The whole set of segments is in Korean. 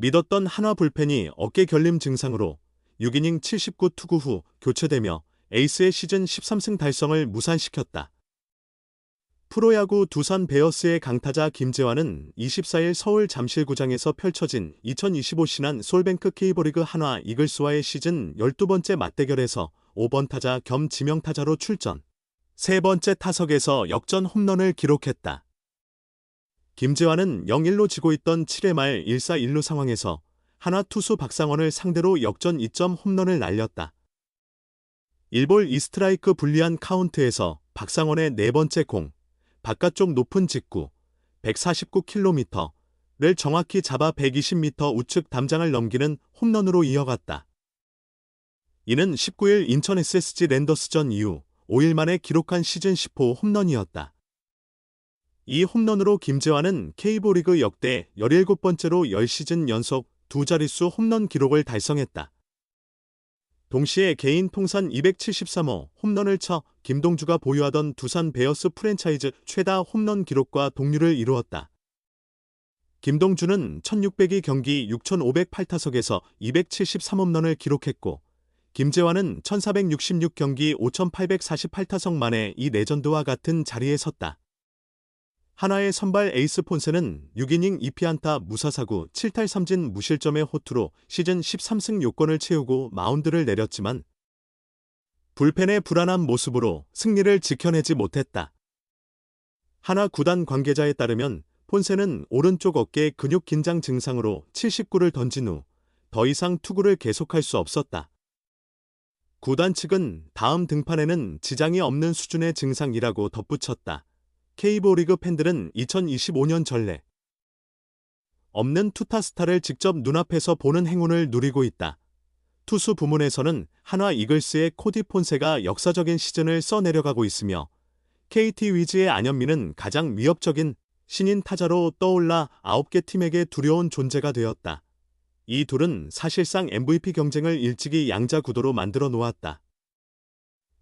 믿었던 한화 불펜이 어깨 결림 증상으로 6이닝 79 투구 후 교체되며 에이스의 시즌 13승 달성을 무산시켰다. 프로야구 두산 베어스의 강타자 김재환은 24일 서울 잠실구장에서 펼쳐진 2025 신한 솔뱅크 K보리그 한화 이글스와의 시즌 12번째 맞대결에서 5번 타자 겸 지명타자로 출전. 세 번째 타석에서 역전 홈런을 기록했다. 김재환은 0-1로 지고 있던 7회 말 1사 1루 상황에서 한화 투수 박상원을 상대로 역전 2점 홈런을 날렸다. 1볼 2스트라이크 불리한 카운트에서 박상원의 네 번째 공, 바깥쪽 높은 직구 149km를 정확히 잡아 120m 우측 담장을 넘기는 홈런으로 이어갔다. 이는 19일 인천 SSG 랜더스전 이후 5일 만에 기록한 시즌 10호 홈런이었다. 이 홈런으로 김재환은 K보리그 역대 17번째로 10시즌 연속 두 자릿수 홈런 기록을 달성했다. 동시에 개인 통산 273호 홈런을 쳐 김동주가 보유하던 두산 베어스 프랜차이즈 최다 홈런 기록과 동률을 이루었다. 김동주는 1602 경기 6508타석에서 273홈런을 기록했고 김재환은 1466 경기 5848타석 만에 이 레전드와 같은 자리에 섰다. 하나의 선발 에이스 폰세는 6이닝 2피안타 무사사구 7탈 3진 무실점의 호투로 시즌 13승 요건을 채우고 마운드를 내렸지만 불펜의 불안한 모습으로 승리를 지켜내지 못했다. 하나 구단 관계자에 따르면 폰세는 오른쪽 어깨 근육 긴장 증상으로 79를 던진 후 더 이상 투구를 계속할 수 없었다. 구단 측은 다음 등판에는 지장이 없는 수준의 증상이라고 덧붙였다. K보 리그 팬들은 2025년 전래 없는 투타스타를 직접 눈앞에서 보는 행운을 누리고 있다. 투수 부문에서는 한화 이글스의 코디 폰세가 역사적인 시즌을 써내려가고 있으며 KT 위즈의 안현민은 가장 위협적인 신인 타자로 떠올라 9개 팀에게 두려운 존재가 되었다. 이 둘은 사실상 MVP 경쟁을 일찍이 양자 구도로 만들어 놓았다.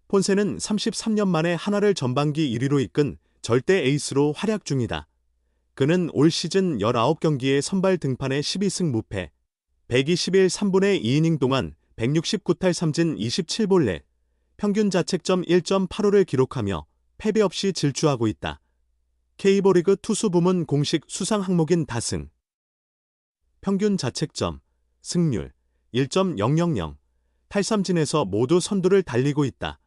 폰세는 33년 만에 하나를 전반기 1위로 이끈 절대 에이스로 활약 중이다. 그는 올 시즌 19경기의 선발 등판에 12승 무패, 121 3분의 2이닝 동안 169탈 3진 27볼넷, 평균 자책점 1.85를 기록하며 패배 없이 질주하고 있다. K보리그 투수 부문 공식 수상 항목인 다승, 평균 자책점, 승률 1.000, 탈삼진에서 모두 선두를 달리고 있다.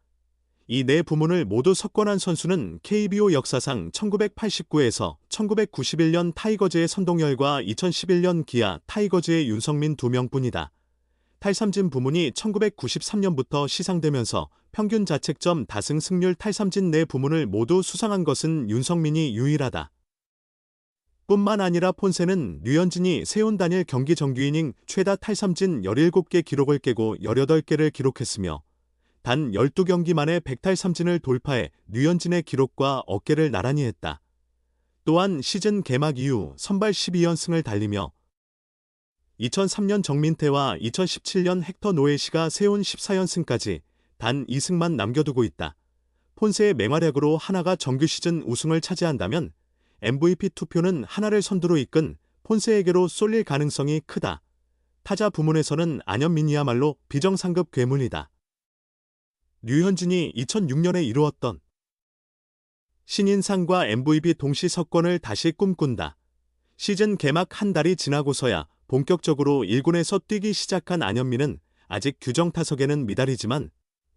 이 네 부문을 모두 석권한 선수는 KBO 역사상 1989에서 1991년 타이거즈의 선동열과 2011년 기아 타이거즈의 윤성민 두 명뿐이다. 탈삼진 부문이 1993년부터 시상되면서 평균 자책점 다승 승률 탈삼진 네 부문을 모두 수상한 것은 윤성민이 유일하다. 뿐만 아니라 폰세는 류현진이 세운 단일 경기 정규이닝 최다 탈삼진 17개 기록을 깨고 18개를 기록했으며 단 12경기 만에 100탈 삼진을 돌파해 류현진의 기록과 어깨를 나란히 했다. 또한 시즌 개막 이후 선발 12연승을 달리며 2003년 정민태와 2017년 헥터 노에시가 세운 14연승까지 단 2승만 남겨두고 있다. 폰세의 맹활약으로 하나가 정규 시즌 우승을 차지한다면 MVP 투표는 하나를 선두로 이끈 폰세에게로 쏠릴 가능성이 크다. 타자 부문에서는 안현민이야말로 비정상급 괴물이다. 류현진이 2006년에 이루었던 신인상과 MVP 동시 석권을 다시 꿈꾼다. 시즌 개막 한 달이 지나고서야 본격적으로 1군에서 뛰기 시작한 안현민은 아직 규정 타석에는 미달이지만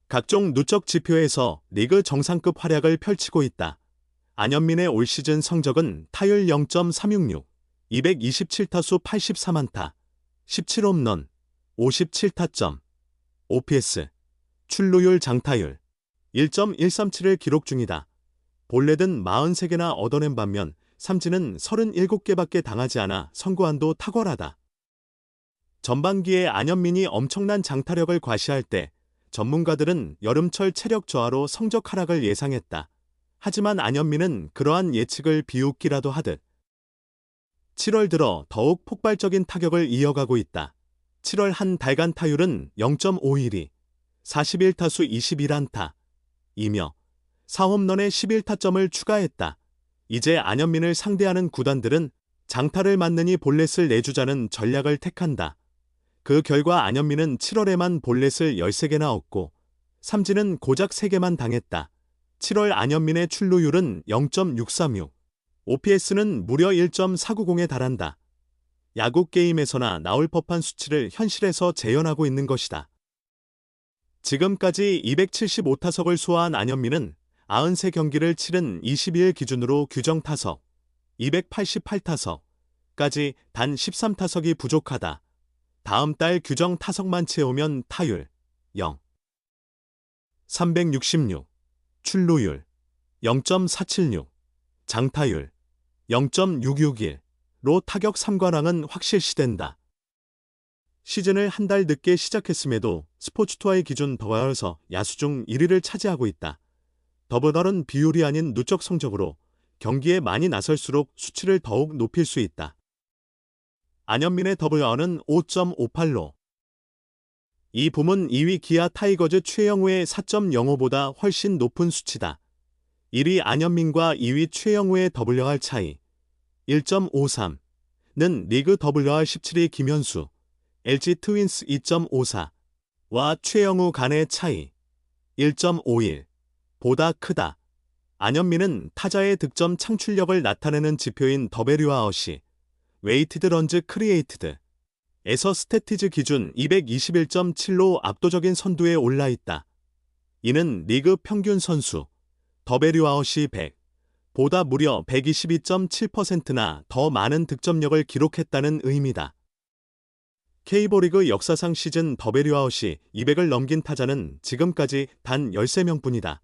각종 누적 지표에서 리그 정상급 활약을 펼치고 있다. 안현민의 올 시즌 성적은 타율 0.366, 227타수 83안타, 17홈런, 57타점, OPS, 출루율 장타율 1.137을 기록 중이다. 볼넷은 43개나 얻어낸 반면 삼진은 37개밖에 당하지 않아 선구안도 탁월하다. 전반기에 안현민이 엄청난 장타력을 과시할 때 전문가들은 여름철 체력 저하로 성적 하락을 예상했다. 하지만 안현민은 그러한 예측을 비웃기라도 하듯 7월 들어 더욱 폭발적인 타격을 이어가고 있다. 7월 한 달간 타율은 0.51이 41타수 21안타 이며 4홈런에 11타점을 추가했다. 이제 안현민을 상대하는 구단들은 장타를 맞느니 볼넷을 내주자는 전략을 택한다. 그 결과 안현민은 7월에만 볼넷을 13개나 얻고 삼진은 고작 3개만 당했다. 7월 안현민의 출루율은 0.636, OPS는 무려 1.490에 달한다. 야구 게임에서나 나올 법한 수치를 현실에서 재현하고 있는 것이다. 지금까지 275타석을 소화한 안현민은 93경기를 치른 22일 기준으로 규정 타석 288타석까지 단 13타석이 부족하다. 다음 달 규정 타석만 채우면 타율 0. 366. 출루율 0.476. 장타율 0.661로 타격 3관왕은 확실시된다. 시즌을 한 달 늦게 시작했음에도 스포츠투아의 기준 더하여서 야수 중 1위를 차지하고 있다. 더블달은 비율이 아닌 누적 성적으로 경기에 많이 나설수록 수치를 더욱 높일 수 있다. 안현민의 더블어는 5.58로 이 부문 2위 기아 타이거즈 최영우의 4.05보다 훨씬 높은 수치다. 1위 안현민과 2위 최영우의 WR 차이 1.53는 리그 WR 17위 김현수, LG 트윈스 2.54와 최영우 간의 차이 1.51 보다 크다. 안현민은 타자의 득점 창출력을 나타내는 지표인 더베류아웃이 웨이티드 런즈 크리에이티드 에서 스태티즈 기준 221.7로 압도적인 선두에 올라 있다. 이는 리그 평균 선수 더베류아웃이 100 보다 무려 122.7%나 더 많은 득점력을 기록했다는 의미다. K보리그 역사상 시즌 더베류아웃이 200을 넘긴 타자는 지금까지 단 13명뿐이다.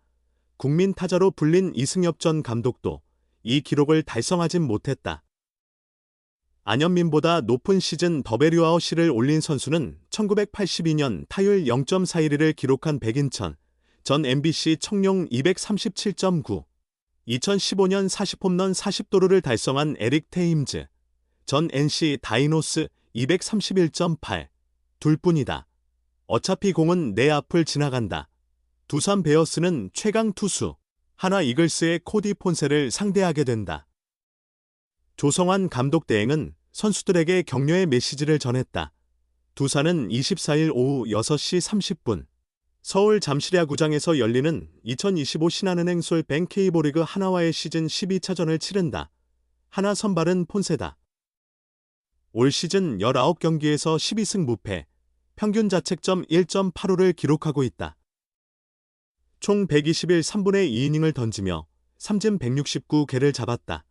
국민 타자로 불린 이승엽 전 감독도 이 기록을 달성하진 못했다. 안현민보다 높은 시즌 더베류아웃을 올린 선수는 1982년 타율 0.41을 기록한 백인천, 전 MBC 청룡 237.9, 2015년 40홈런 40도루를 달성한 에릭 테임즈, 전 NC 다이노스 231.8, 둘뿐이다. 어차피 공은 내 앞을 지나간다. 두산 베어스는 최강 투수, 하나 이글스의 코디 폰세를 상대하게 된다. 조성환 감독 대행은 선수들에게 격려의 메시지를 전했다. 두산은 24일 오후 6시 30분 서울 잠실야구장에서 열리는 2025 신한은행 솔뱅 K보리그 하나와의 시즌 12차전을 치른다. 하나 선발은 폰세다. 올 시즌 19경기에서 12승 무패, 평균 자책점 1.85를 기록하고 있다. 총 121 3분의 2이닝을 던지며 삼진 169개를 잡았다.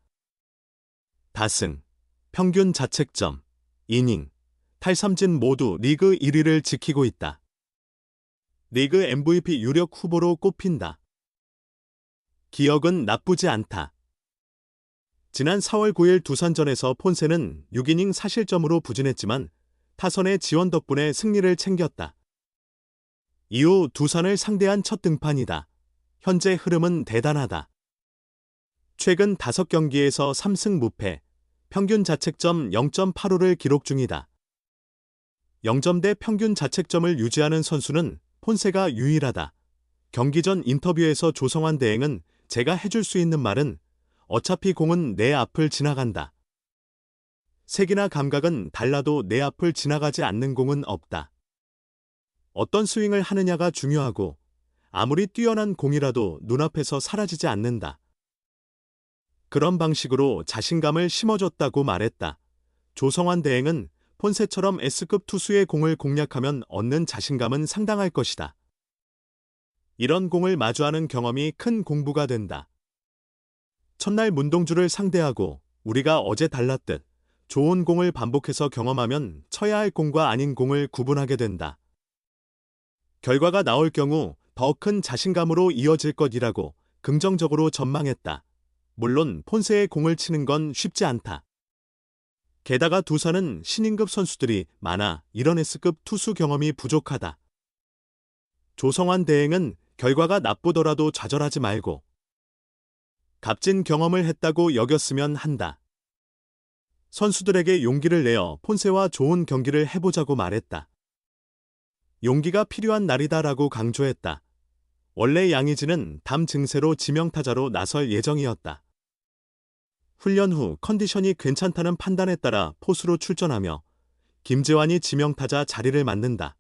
다승, 평균 자책점, 이닝, 탈삼진 모두 리그 1위를 지키고 있다. 리그 MVP 유력 후보로 꼽힌다. 기억은 나쁘지 않다. 지난 4월 9일 두산전에서 폰세는 6이닝 사실점으로 부진했지만 타선의 지원 덕분에 승리를 챙겼다. 이후 두산을 상대한 첫 등판이다. 현재 흐름은 대단하다. 최근 5경기에서 3승 무패, 평균 자책점 0.85를 기록 중이다. 0점대 평균 자책점을 유지하는 선수는 폰세가 유일하다. 경기 전 인터뷰에서 조성환 대행은 제가 해줄 수 있는 말은 어차피 공은 내 앞을 지나간다. 색이나 감각은 달라도 내 앞을 지나가지 않는 공은 없다. 어떤 스윙을 하느냐가 중요하고 아무리 뛰어난 공이라도 눈앞에서 사라지지 않는다. 그런 방식으로 자신감을 심어줬다고 말했다. 조성환 대행은 폰세처럼 S급 투수의 공을 공략하면 얻는 자신감은 상당할 것이다. 이런 공을 마주하는 경험이 큰 공부가 된다. 첫날 문동주를 상대하고 우리가 어제 달랐듯 좋은 공을 반복해서 경험하면 쳐야 할 공과 아닌 공을 구분하게 된다. 결과가 나올 경우 더 큰 자신감으로 이어질 것이라고 긍정적으로 전망했다. 물론 폰세의 공을 치는 건 쉽지 않다. 게다가 두산은 신인급 선수들이 많아 이런 S급 투수 경험이 부족하다. 조성환 대행은 결과가 나쁘더라도 좌절하지 말고 값진 경험을 했다고 여겼으면 한다. 선수들에게 용기를 내어 폰세와 좋은 경기를 해보자고 말했다. 용기가 필요한 날이다라고 강조했다. 원래 양의지는 담 증세로 지명타자로 나설 예정이었다. 훈련 후 컨디션이 괜찮다는 판단에 따라 포수로 출전하며 김재환이 지명타자 자리를 맡는다.